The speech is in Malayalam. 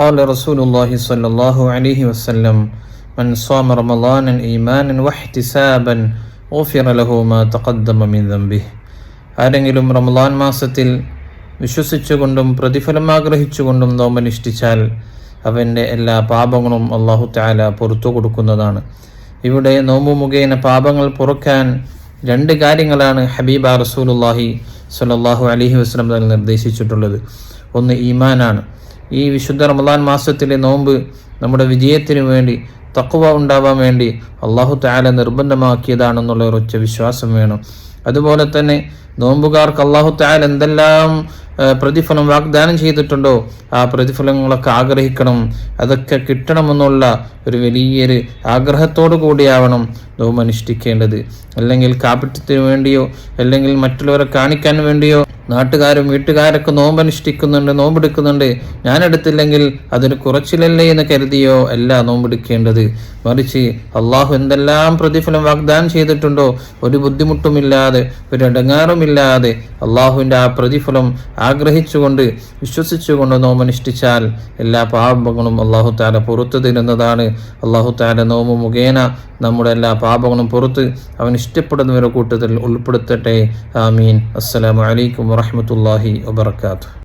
قال رسول الله صلى الله عليه وسلم من صام رمضانا إيمانا واحتسابا غفر له ما تقدم من ذنبه ആരെങ്കിലും റമദാൻ മാസത്തിൽ വിശ്വസിച്ചുകൊണ്ടും പ്രതിഫലം ആഗ്രഹിച്ചുകൊണ്ടും നോമ്പനുഷ്ഠിച്ചാൽ അവൻ്റെ എല്ലാ പാപങ്ങളും അള്ളാഹു താല പുറത്തു കൊടുക്കുന്നതാണ് ഇവിടെ നോമ്പ് മുഖേന പാപങ്ങൾ പുറക്കാൻ രണ്ട് കാര്യങ്ങളാണ് ഹബീബ റസൂലുല്ലാഹി സ്വല്ലല്ലാഹു അലൈഹി വസ്ലം തങ്ങൾ നിർദ്ദേശിച്ചിട്ടുള്ളത് ഒന്ന് ഈമാനാണ് ഈ വിശുദ്ധ റമദാൻ മാസത്തിലെ നോമ്പ് നമ്മുടെ വിജയത്തിനു വേണ്ടി തക്കുവ ഉണ്ടാവാൻ വേണ്ടി അള്ളാഹു താല നിർബന്ധമാക്കിയതാണെന്നുള്ള ഉറച്ച വിശ്വാസം വേണം. അതുപോലെ തന്നെ നോമ്പുകാർക്ക് അള്ളാഹു താല എന്തെല്ലാം പ്രതിഫലം വാഗ്ദാനം ചെയ്തിട്ടുണ്ടോ ആ പ്രതിഫലങ്ങളൊക്കെ ആഗ്രഹിക്കണം. അതൊക്കെ കിട്ടണമെന്നുള്ള ഒരു വലിയൊരു ആഗ്രഹത്തോടു കൂടിയാവണം നോമ്പ് അനുഷ്ഠിക്കേണ്ടത് അല്ലെങ്കിൽ കാപ്പിറ്റത്തിന് വേണ്ടിയോ അല്ലെങ്കിൽ മറ്റുള്ളവരെ കാണിക്കാൻ വേണ്ടിയോ നാട്ടുകാരും വീട്ടുകാരൊക്കെ നോമ്പനുഷ്ഠിക്കുന്നുണ്ട് നോമ്പെടുക്കുന്നുണ്ട്. ഞാൻ എടുത്തില്ലെങ്കിൽ അതിന് കുറച്ചിലല്ലേ എന്ന് കരുതിയോ? അല്ല നോമ്പെടുക്കേണ്ടത്. മറിച്ച് അള്ളാഹു എന്തെല്ലാം പ്രതിഫലം വാഗ്ദാനം ചെയ്തിട്ടുണ്ടോ? ഒരു ബുദ്ധിമുട്ടുമില്ലാതെ ഒരു ഇടങ്ങാറുമില്ലാതെ അള്ളാഹുവിന്റെ ആ പ്രതിഫലം ആഗ്രഹിച്ചുകൊണ്ട് വിശ്വസിച്ചുകൊണ്ട് നോമനുഷ്ഠിച്ചാൽ എല്ലാ പാപങ്ങളും അള്ളാഹു താല പുറത്തു തരുന്നതാണ്. അള്ളാഹു താല നോമ മുഖേന നമ്മുടെ എല്ലാ പാപങ്ങളും പുറത്ത് അവൻ ഇഷ്ടപ്പെടുന്നവരുടെ കൂട്ടത്തിൽ ഉൾപ്പെടുത്തട്ടെ. ആമീൻ. അസ്സലാമു അലൈക്കും വറഹ്മത്തുള്ളാഹി വബർക്കാത്തു